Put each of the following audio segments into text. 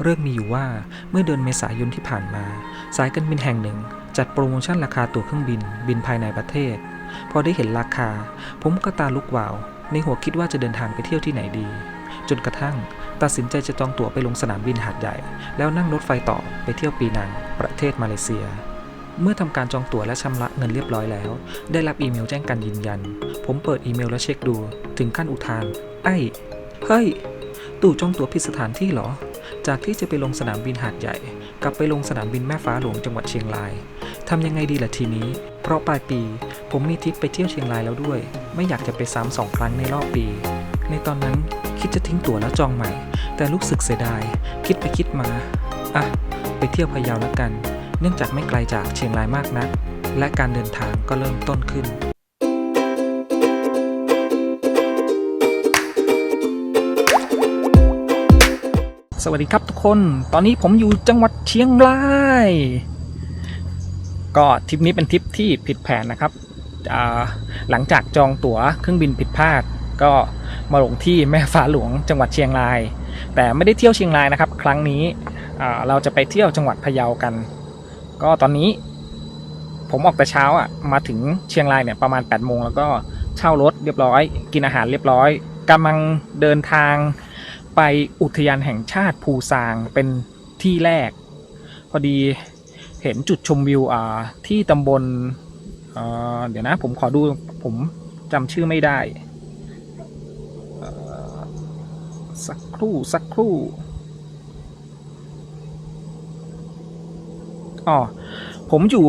เรื่องมีอยู่ว่าเมื่อเดือนเมษายนที่ผ่านมา สายการบินแห่งหนึ่ง จัดโปรโมชั่นราคาตั๋วเครื่องบิน บินภายในประเทศ พอได้เห็นราคา ผมก็ตาลุกวาว ในหัวคิดว่าจะเดินทางไปเที่ยวที่ไหนดี จนกระทั่ง ตัดสินใจจะจองตั๋วไปลงสนามบินหาดใหญ่ แล้วนั่งรถไฟต่อไปเที่ยวปีนัง ประเทศมาเลเซีย เมื่อทำการจองตั๋วและชำระเงินเรียบร้อยแล้ว ได้รับอีเมลแจ้งการยืนยัน ผมเปิดอีเมลและเช็คดู ถึงขั้นอุทาน ไอ้ เฮ้ย ตู่จองตั๋วผิดสถานที่เหรอ จากที่จะไปลงสนามบินหาดใหญ่ กลับไปลงสนามบินแม่ฟ้าหลวงจังหวัดเชียงรายทำยังไงดีล่ะทีนี้ เพราะปลายปี ผมมีทริปไปเที่ยวเชียงรายแล้วด้วย ไม่อยากจะไปซ้ำสองครั้งในรอบปี ในตอนนั้นคิดจะทิ้งตั๋วแล้วจองใหม่ แต่รู้สึกเสียดาย คิดไปคิดมา อะ ไปเที่ยวพะเยาแล้วกัน เนื่องจากไม่ไกลจากเชียงรายมากนัก และการเดินทางก็เริ่มต้นขึ้น สวัสดีครับทุกคน ตอนนี้ผมอยู่จังหวัดเชียงราย ก็ทริปนี้เป็นทริปที่ผิดแผนนะครับ หลังจากจองตั๋วเครื่องบินผิดพลาด ก็มาลงที่แม่ฟ้าหลวงจังหวัดเชียงราย แต่ไม่ได้เที่ยวเชียงรายนะครับ ครั้งนี้เราจะไปเที่ยวจังหวัดพะเยากัน ก็ตอนนี้ ผมออกแต่เช้าอะ มาถึงเชียงรายเนี่ยประมาณ8ปดโมงแล้วก็เช่ารถเรียบร้อย กินอาหารเรียบร้อยกำลังเดินทาง ไปอุทยานแห่งชาติภูซางเป็นที่แรก พอดีเห็นจุดชมวิวอ่าที่ตำบลเอ่อเดี๋ยวนะผมขอดูผมจำชื่อไม่ได้เอ่อสักครู่สักครู่อ๋อผมอยู่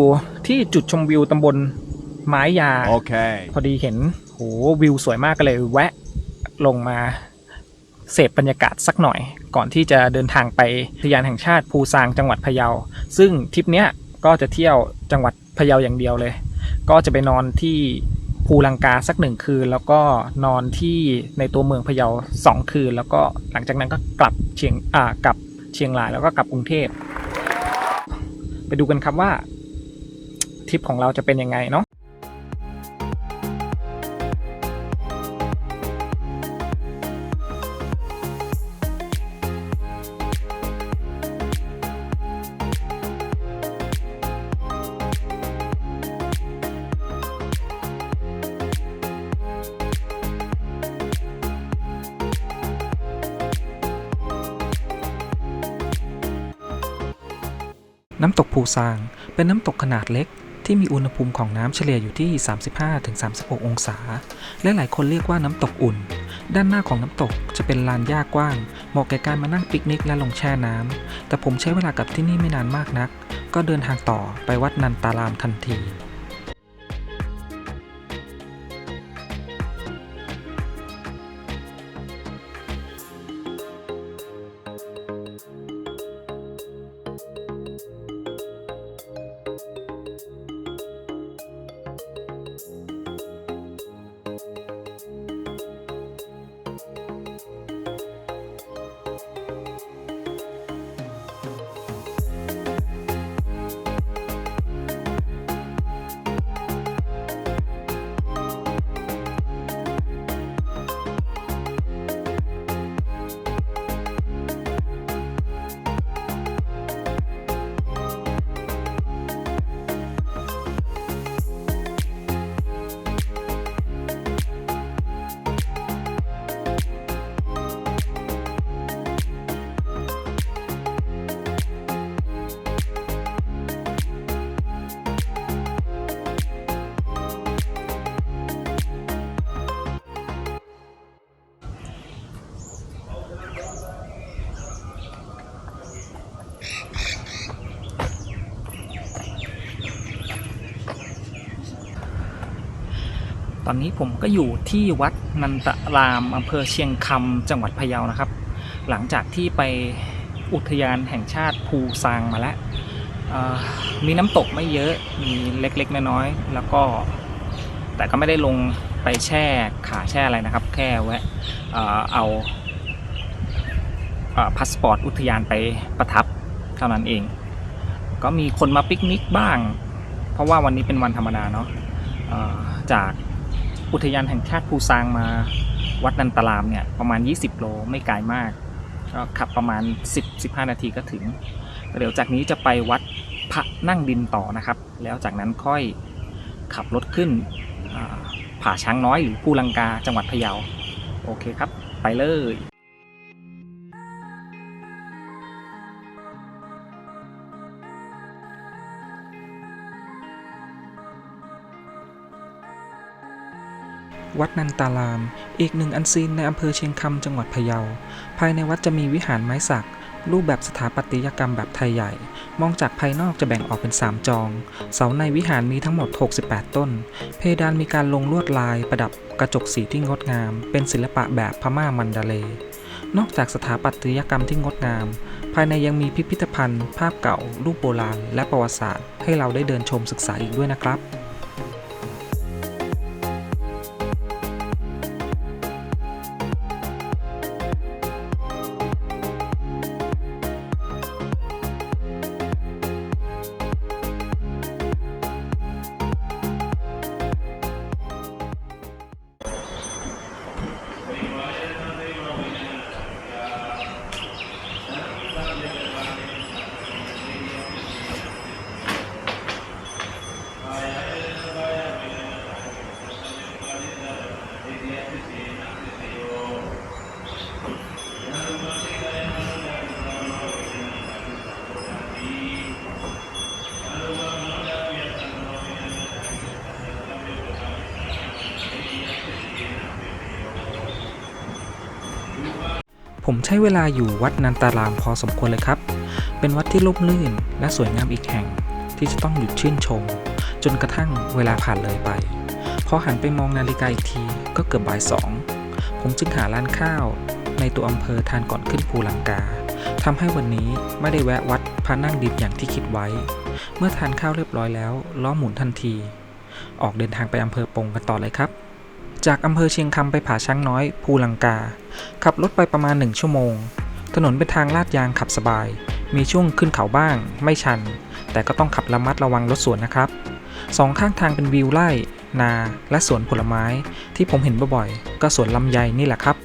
ที่จุดชมวิวตำบลไม้ยา Okay. พอดีเห็นโหวิวสวยมากก็เลยแวะลงมา เสพบรรยากาศสักหน่อย ก่อนที่จะเดินทางไปอุทยานแห่งชาติภูซางจังหวัดพะเยา ซึ่งทริปเนี้ยก็จะเที่ยวจังหวัดพะเยาอย่างเดียวเลย ก็จะไปนอนที่ภูลังกาสักหนึ่งคืน แล้วก็นอนที่ในตัวเมืองพะเยาสองคืน แล้วก็หลังจากนั้นก็กลับเชียงอ่ากลับเชียงรายแล้วก็กลับกรุงเทพ ไปดูกันครับว่าทริปของเราจะเป็นยังไงเนาะูซางเป็นน้ำตกขนาดเล็ก ที่มีอุณหภูมิของน้ำเฉลี่ยอยู่ที่ 35-36 องศา และหลายคนเรียกว่าน้ำตกอุ่น ด้านหน้าของน้ำตกจะเป็นลานหญ้ากว้าง เหมาะแก่การมานั่งปิกนิกและลงแช่น้ำแต่ผมใช้เวลากับที่นี่ไม่นานมากนัก ก็เดินทางต่อไปวัดนันตารามทันที อนนี้ผมก็อยู่ที่วัดนันตรามอำเภอเชียงคำจังหวัดพะเยานะครับ หลังจากที่ไปอุทยานแห่งชาติภูซางมาแล้วมีน้ำตกไม่เยอะมีเล็กๆน้อยๆแล้วก็แต่ก็ไม่ได้ลงไปแช่ขาแช่อะไรนะครับ แค่แวะเอาพาสปอร์ตอุทยานไปประทับเท่านั้นเอง ก็มีคนมาปิกนิกบ้าง เพราะว่าวันนี้เป็นวันธรรมดาเนาะจาก อุทยานแห่งชาติภูซางมาวัดนันตารามเนี่ยประมาณ 20 โลไม่ไกลมาก ก็ขับประมาณ 10-15 นาทีก็ถึง เดี๋ยวจากนี้จะไปวัดพระนั่งดินต่อนะครับ แล้วจากนั้นค่อยขับรถขึ้นอ่าผาช้างน้อยหรือภูลังกาจังหวัดพะเยา โอเคครับ ไปเลย วัดนันตาราม อีกหนึ่งอันซีนในอำเภอเชียงคำจังหวัดพะเยา ภายในวัดจะมีวิหารไม้สัก รูปแบบสถาปัตยกรรมแบบไทยใหญ่ มองจากภายนอกจะแบ่งออกเป็น 3 จอง เสาในวิหารมีทั้งหมด 68 ต้น เพดานมีการลงลวดลายประดับกระจกสีที่งดงาม เป็นศิลปะแบบพม่ามันดาเล นอกจากสถาปัตยกรรมที่งดงาม ภายในยังมีพิพิธภัณฑ์ ภาพเก่า รูปโบราณ และประวัติศาสตร์ ให้เราได้เดินชมศึกษาอีกด้วยนะครับ ผมใช้เวลาอยู่วัดนันตารามพอสมควรเลยครับ เป็นวัดที่ร่มรื่นและสวยงามอีกแห่งที่จะต้องหยุดชื่นชม จนกระทั่งเวลาผ่านเลยไป พอหันไปมองนาฬิกาอีกทีก็เกือบบ่ายสองผมจึงหาร้านข้าว ในตัวอำเภอทานก่อนขึ้นภูลังกาทำให้วันนี้ไม่ได้แวะวัดพระนั่งดินอย่างที่คิดไว้ เมื่อทานข้าวเรียบร้อยแล้วล้อหมุนทันที ออกเดินทางไปอำเภอปงกันต่อเลยครับ จากอำเภอเชียงคำไปผาช้างน้อยภูลังกา ขับรถไปประมาณ 1 ชั่วโมง ถนนเป็นทางลาดยางขับสบาย มีช่วงขึ้นเขาบ้าง ไม่ชัน แต่ก็ต้องขับระมัดระวังรถสวนนะครับสองข้างทางเป็นวิวไร่ นา และสวนผลไม้ ที่ผมเห็นบ่อยๆ ก็สวนลำไยนี่แหละครับ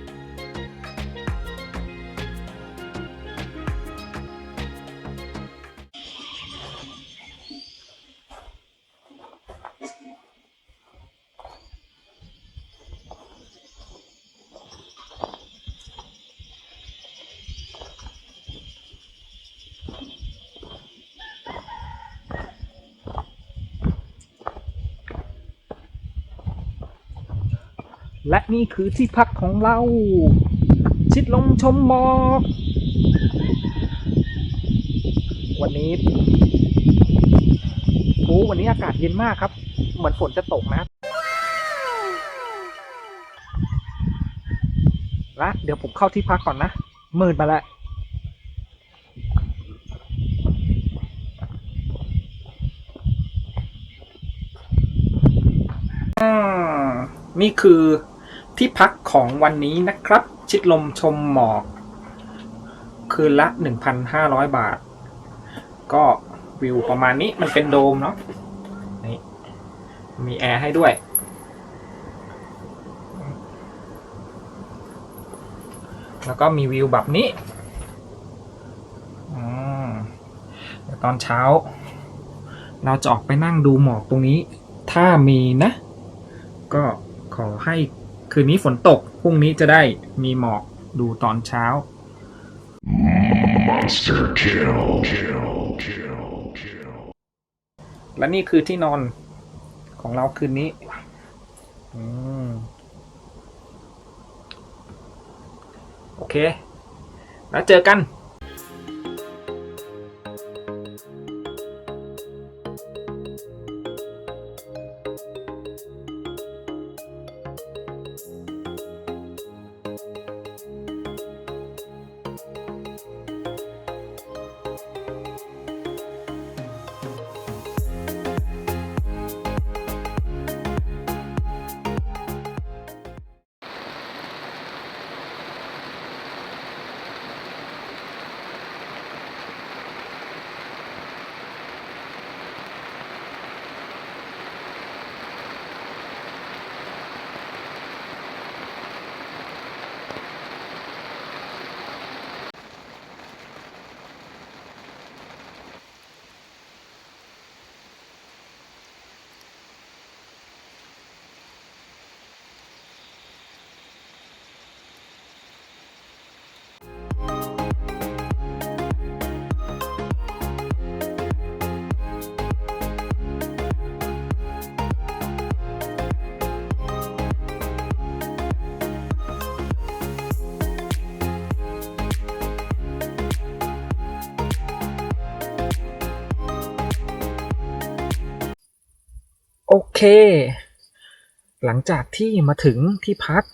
และนี่คือที่พักของเรา ชิดลมชมหมอกวันนี้โอ้วันนี้อากาศเย็นมากครับ เหมือนฝนจะตกนะ และเดี๋ยวผมเข้าที่พักก่อนนะ มืดมาแล้วอืมนี่คือ ที่พักของวันนี้นะครับ ชิดลมชมหมอก คืนละ 1,500 บาท ก็วิวประมาณนี้มันเป็นโดมเนาะนี่มีแอร์ให้ด้วย แล้วก็มีวิวแบบนี้เดี๋ยวตอนเช้า เราจะออกไปนั่งดูหมอกตรงนี้ ถ้ามีนะ ก็ขอให้ คืนนี้ฝนตก พรุ่งนี้จะได้มีหมอกดูตอนเช้า Monster kill. Kill. Kill. Kill. และนี่คือที่นอนของเราคืนนี้อืมโอเค แล้วเจอกัน โอเค หลังจากที่มาถึงที่พัก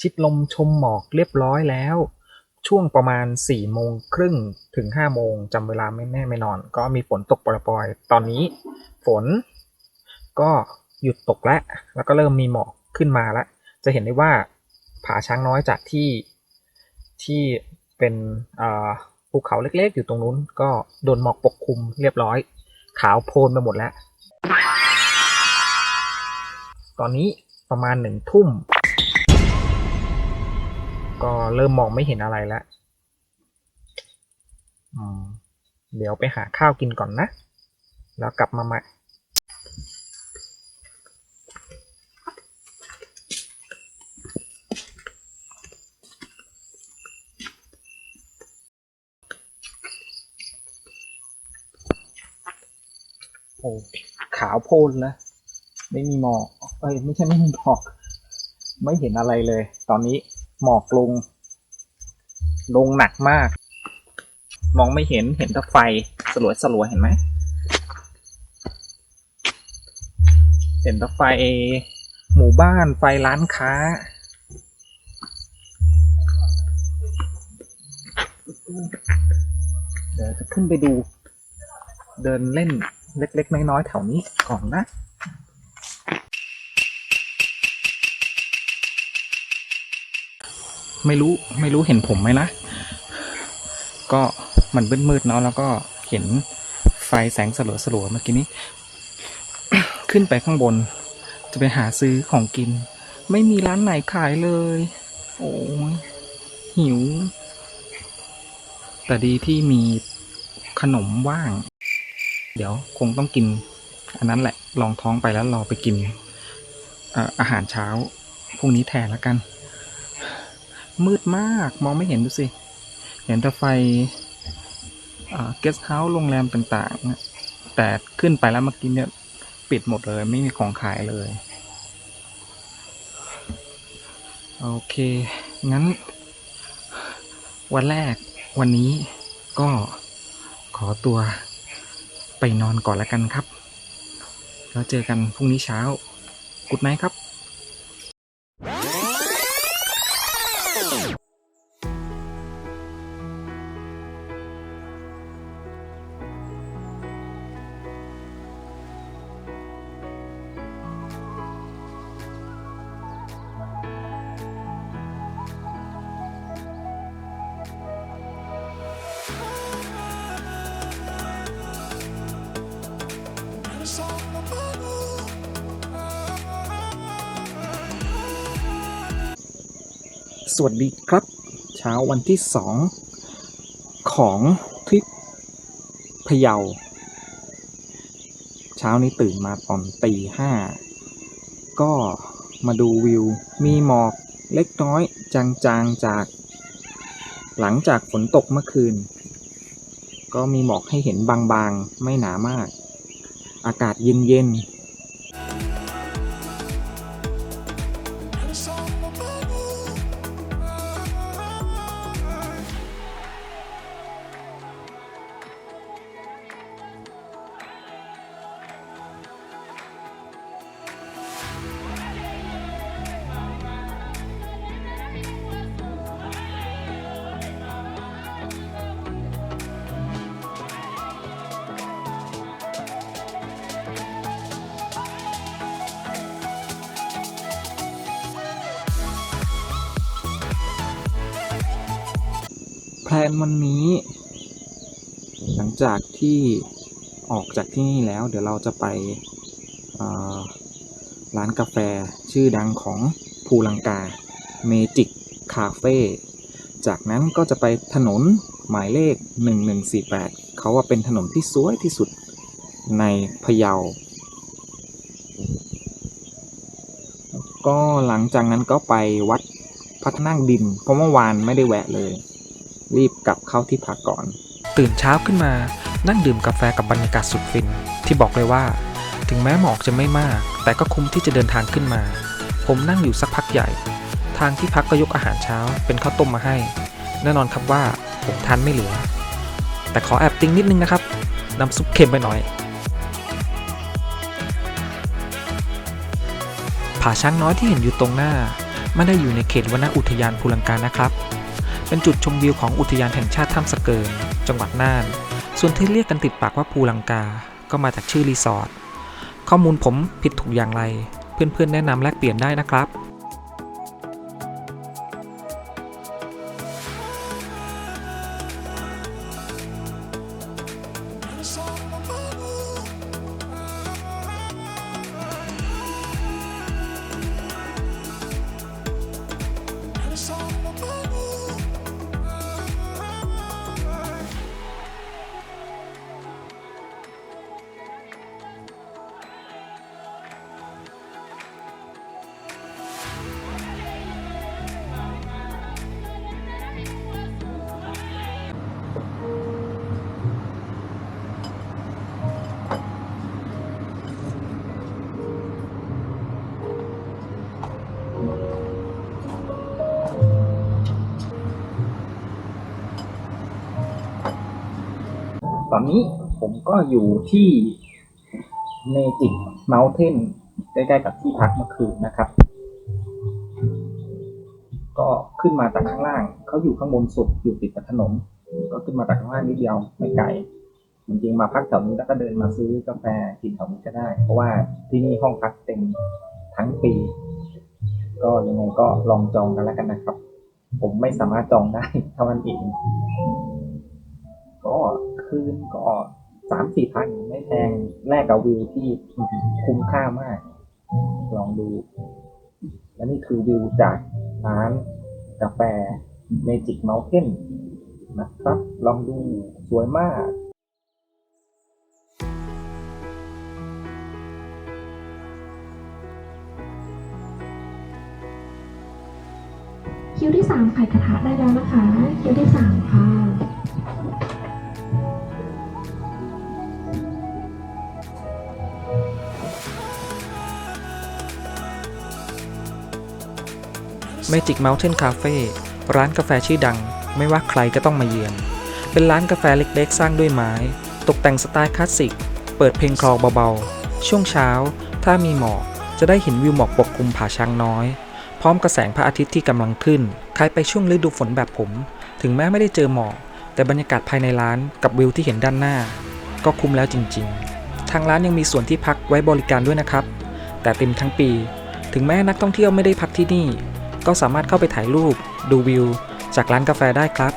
ชิดลมชมหมอกเรียบร้อยแล้ว ช่วงประมาณ4ี่โมงครึ่งถึง5้าโมงจำเวลาไม่แน่ไม่นอน ก็มีฝนตกปล่อยๆตอนนี้ ฝน ก็หยุดตกแล้ว แล้วก็เริ่มมีหมอกขึ้นมาแล้ว จะเห็นได้ว่าผาช้างน้อยจากที่ที่เป็นภูเขาเล็กๆ อยู่ตรงนู้น ก็โดนหมอกปกคลุมเรียบร้อย ขาวโพลนไปหมดแล้ว อนนี้ประมาณหนึ่งทุ่ม ก็เริ่มมองไม่เห็นอะไรแล้วเดี๋ยวไปหาข้าวกินก่อนนะ แล้วกลับมาใหม่โอ้ขาวโพลนแล้วไม่มีหมอก เอ้ยไม่ใช่ไม่มีหมอก ไม่เห็นอะไรเลย ตอนนี้หมอกลง ลงหนักมาก มองไม่เห็นเห็นแต่ไฟสลัวสลัวเห็นไหมเห็นแต่ไฟหมู่บ้านไฟร้านค้าเดี๋ยวจะขึ้นไปดู เดินเล่นเล็ก ๆ น้อย ๆ แถวนี้ก่อนนะ ไม่รู้ไม่รู้เห็นผมไหมนะ ก็มันมืดๆเนาะแล้วก็เห็นไฟแสงสลัวสลัวๆเมื่อกี้นี้ ขึ้นไปข้างบน จะไปหาซื้อของกิน ไม่มีร้านไหนขายเลย โอ้ยหิว แต่ดีที่มีขนมว่าง เดี๋ยวคงต้องกิน อันนั้นแหละลองท้องไปแล้วรอไปกินเอ่ออาหารเช้าพรุ่งนี้แทนแล้วกัน มืดมากมองไม่เห็นดูสิ เห็นแต่ไฟเกสต์เฮาส์โรงแรมต่างๆ แต่ขึ้นไปแล้วเมื่อกี้เนี่ย ปิดหมดเลย ไม่มีของขายเลย โอเค งั้น วันแรกวันนี้ก็ขอตัวไปนอนก่อนแล้วกันครับ แล้วเจอกันพรุ่งนี้เช้า กุดไนครับ สวัสดีครับ เช้าวันที่สองของทริปพะเยา เช้านี้ตื่นมาตอนตีห้าก็มาดูวิว มีหมอกเล็กน้อยจางๆจาก หลังจากฝนตกเมื่อคืน ก็มีหมอกให้เห็นบางๆ ไม่หนามาก อากาศเย็นๆ นวันนี้ หลังจากที่ออกจากที่นี่แล้วเดี๋ยวเราจะไปร้านกาแฟชื่อดังของภูลังกาเมจิกคาเฟ่จากนั้นก็จะไปถนนหมายเลข 1148 เขาว่าเป็นถนนที่สวยที่สุดในพะเยา ก็หลังจากนั้นก็ไปวัดพัฒนั่งดิน เพราะเมื่อวานไม่ได้แวะเลย รีบกลับเข้าที่พักก่อน ตื่นเช้าขึ้นมานั่งดื่มกาแฟกับบรรยากาศสุดฟิน ที่บอกเลยว่า ถึงแม้หมอกจะไม่มาก แต่ก็คุ้มที่จะเดินทางขึ้นมา ผมนั่งอยู่สักพักใหญ่ ทางที่พักก็ยกอาหารเช้า เป็นข้าวต้มมาให้ แน่นอนครับว่าผมทานไม่เหลือ แต่ขอแอบติ้งนิดนึงนะครับน้ำซุปเค็มไปหน่อยผาช้างน้อยที่เห็นอยู่ตรงหน้า ไม่ได้อยู่ในเขตวนอุทยานภูลังกานะครับ เป็นจุดชมวิวของอุทยานแห่งชาติถ้ำสะเกิน จังหวัดน่าน ส่วนที่เรียกกันติดปากว่าภูลังกา ก็มาจากชื่อรีสอร์ท ข้อมูลผมผิดถูกอย่างไร เพื่อนๆแนะนำแลกเปลี่ยนได้นะครับ ตอนนี้ผมก็อยู่ที่เมจิกเม t เทนใกล้ๆกับที่พักเมื่อคืนนะครับ ก็ขึ้นมาจากข้างล่าง เขาอยู่ข้างบนสุดอยู่ติดกับถนน ก็ขึ้นมาจากข้างล่างนิดเดียวไม่ไกล จริงๆมาพักแถวนี้แล้วก็เดินมาซื้อกาแฟกินแถวนี้ก็ได้ เพราะว่าที่นี่ห้องพักเต็มทั้งปี ก็ยังไงก็ลองจองกันแล้วกันนะครับ ผมไม่สามารถจองได้เท่านั้นเองก็ คืนก็สามสี่พันไม่แพงแลกกับวิวที่คุ้มค่ามาก ลองดู และนี่คือวิวจากร้านกาแฟ Magic Mountain นะครับ ลองดูสวยมากคิวที่สามไข่กระทะได้แล้วนะคะ คิวที่สามค่ะ Magic Mountain Cafe ร้านกาแฟชื่อดัง ไม่ว่าใครก็ต้องมาเยือน เป็นร้านกาแฟเล็กๆ สร้างด้วยไม้ ตกแต่งสไตล์คลาสสิก เปิดเพลงคลอเบาๆ ช่วงเช้า ถ้ามีหมอก จะได้เห็นวิวหมอกปกคลุมผาช้างน้อย พร้อมกระแสงพระอาทิตย์ที่กำลังขึ้น ใครไปช่วงฤดูฝนแบบผม ถึงแม้ไม่ได้เจอหมอก แต่บรรยากาศภายในร้านกับวิวที่เห็นด้านหน้า ก็คุ้มแล้วจริง ๆ ทางร้านยังมีส่วนที่พักไว้บริการด้วยนะครับ แต่เต็มทั้งปี ถึงแม้นักท่องเที่ยวไม่ได้พักที่นี่ ก็สามารถเข้าไปถ่ายรูป ดูวิว จากร้านกาแฟได้ครับ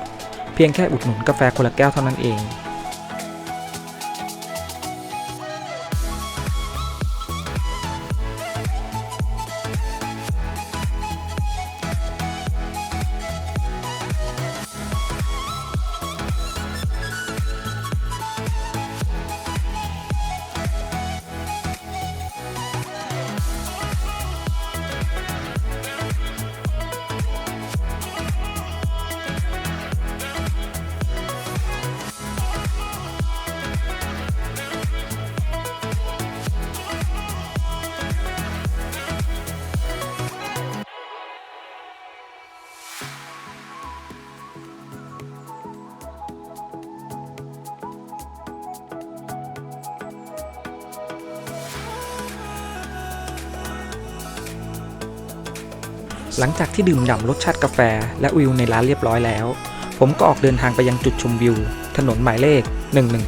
เพียงแค่อุดหนุนกาแฟคนละแก้วเท่านั้นเอง หลังจากที่ดื่มด่ำรสชาติกาแฟและวิวในร้านเรียบร้อยแล้ว ผมก็ออกเดินทางไปยังจุดชมวิว ถนนหมายเลข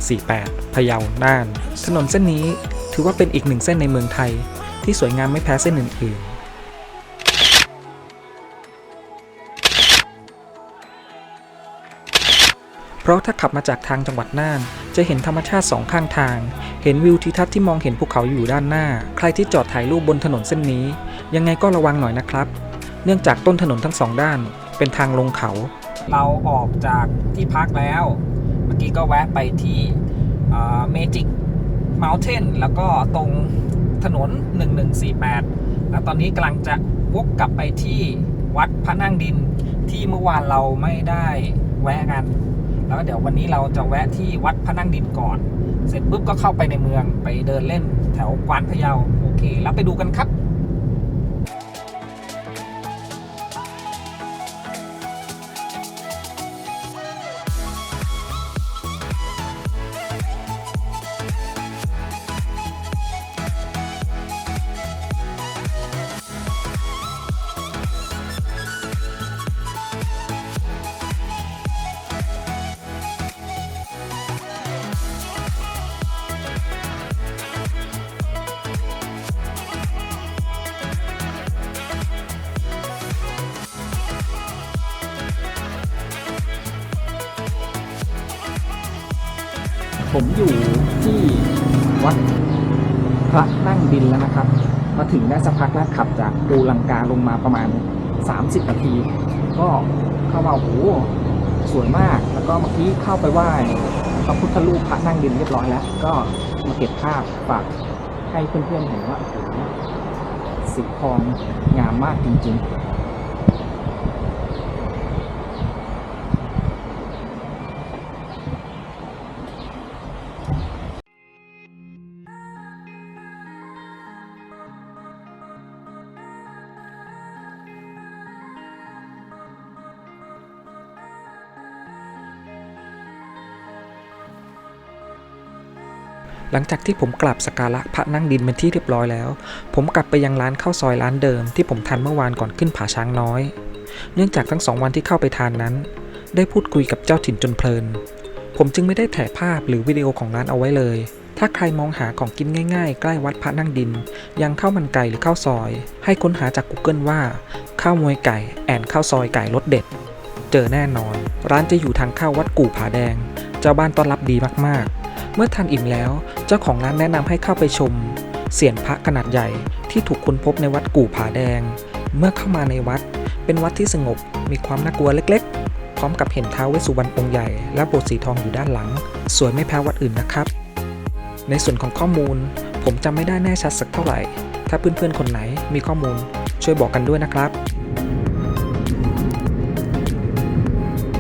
1148 พะเยา น่าน ถนนเส้นนี้ถือว่าเป็นอีกหนึ่งเส้นในเมืองไทย ที่สวยงามไม่แพ้เส้นอื่นๆเพราะถ้าขับมาจากทางจังหวัดน่าน จะเห็นธรรมชาติสองข้างทาง เห็นวิวทิวทัศน์ที่มองเห็นภูเขาอยู่ด้านหน้า ใครที่จอดถ่ายรูปบนถนนเส้นนี้ ยังไงก็ระวังหน่อยนะครับ เนื่องจากต้นถนนทั้งสองด้านเป็นทางลงเขา เราออกจากที่พักแล้ว เมื่อกี้ก็แวะไปที่เมจิกเม t เทนแล้วก็ตรงถนน 1148 แล้วตอนนี้กำลังจะวกกลับไปที่วัดพระนั่งดินที่เมื่อวานเราไม่ได้แวะกัน แล้วเดี๋ยววันนี้เราจะแวะที่วัดพระนั่งดินก่อน เสร็จปุ๊บก็เข้าไปในเมืองไปเดินเล่นแถวกวานพะเยาโอเค แล้วไปดูกันครับ ระนั่งดินแล้วนะครับ มาถึงได้สักพักแล้วขับจากปูลังกาลงมาประมาณ 30 นาที ก็เข้ามาโอ้โหสวยมากแล้วก็เมื่อกี้เข้าไปไหว้พระพุทธรูปพระนั่งดินเรียบร้อยแล้ว ก็มาเก็บภาพฝากให้เพื่อนๆเห็นว่าโอ้โหสีทองงามมากจริงๆ หลังจากที่ผมกราบสกการะพระนั่งดินเป็นที่เรียบร้อยแล้ว ผมกลับไปยังร้านข้าวซอยร้านเดิมที่ผมทานเมื่อวานก่อนขึ้นผาช้างน้อย เนื่องจากทั้งสองวันที่เข้าไปทานนั้น ได้พูดคุยกับเจ้าถิ่นจนเพลิน ผมจึงไม่ได้ถ่ายภาพหรือวิดีโอของร้านเอาไว้เลย ถ้าใครมองหาของกินง่ายๆ ใกล้วัดพระนั่งดิน ยังข้าวมันไก่หรือข้าวซอย ให้ค้นหาจาก Google ว่า ข้าวมวยไก่แอนข้าวซอยไก่รสเด็ด เจอแน่นอน ร้านจะอยู่ทางเข้าวัดกู่ผาแดง เจ้าบ้านต้อนรับดีมากๆ เมื่อทานอิ่มแล้ว เจ้าของร้านแนะนำให้เข้าไปชม เสียนพระขนาดใหญ่ที่ถูกค้นพบในวัดกู่ผาแดง เมื่อเข้ามาในวัด เป็นวัดที่สงบมีความน่ากลัวเล็กๆ พร้อมกับเห็นท้าวเวสสุวรรณองค์ใหญ่ และโบสถ์สีทองอยู่ด้านหลัง สวยไม่แพ้วัดอื่นนะครับ ในส่วนของข้อมูล ผมจำไม่ได้แน่ชัดสักเท่าไหร่ ถ้าเพื่อนๆคนไหนมีข้อมูล ช่วยบอกกันด้วยนะครับ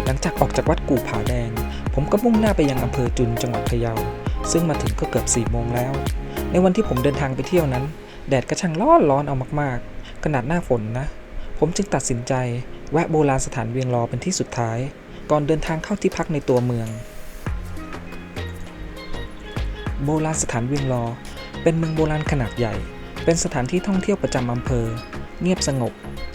หลังจากออกจากวัดกู่ผาแดง ผมก็มุ่งหน้าไปยังอำเภอจุนจังหวัดพะเยา ซึ่งมาถึงก็เกือบ4ี่โมงแล้ว ในวันที่ผมเดินทางไปเที่ยวนั้น แดดก็ช่างร้อนร้อนเอามากๆ ขนาดหน้าฝนนะ ผมจึงตัดสินใจแวะโบราณสถานเวียงรอเป็นที่สุดท้าย ก่อนเดินทางเข้าที่พักในตัวเมือง โบราณสถานเวียงรอ เป็นเมืองโบราณขนาดใหญ่ เป็นสถานที่ท่องเที่ยวประจำอำเภอ เงียบสงบ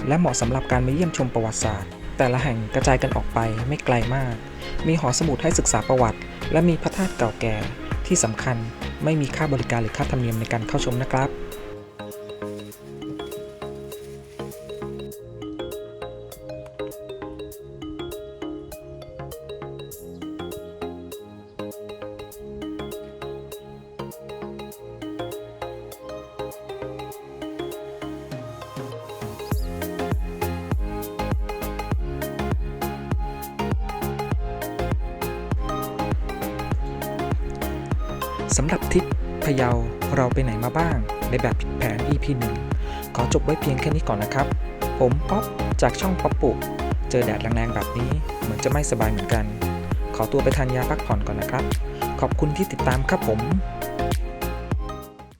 และเหมาะสำหรับการมาเยี่ยมชมประวัติศาสตร์ แต่ละแห่งกระจายกันออกไปไม่ไกลมาก มีหอสมุดให้ศึกษาประวัติ และมีพระธาตุเก่าแก่ที่สำคัญไม่มีค่าบริการหรือค่าธรรมเนียมในการเข้าชมนะครับ ในแบบผิดแผน EP 1ขอจบไว้เพียงแค่นี้ก่อนนะครับ ผมป๊อปจากช่องป๊อปปุเจอแดดแรงๆแบบนี้ เหมือนจะไม่สบายเหมือนกัน ขอตัวไปทานยาพักผ่อนก่อนนะครับ ขอบคุณที่ติดตามครับผม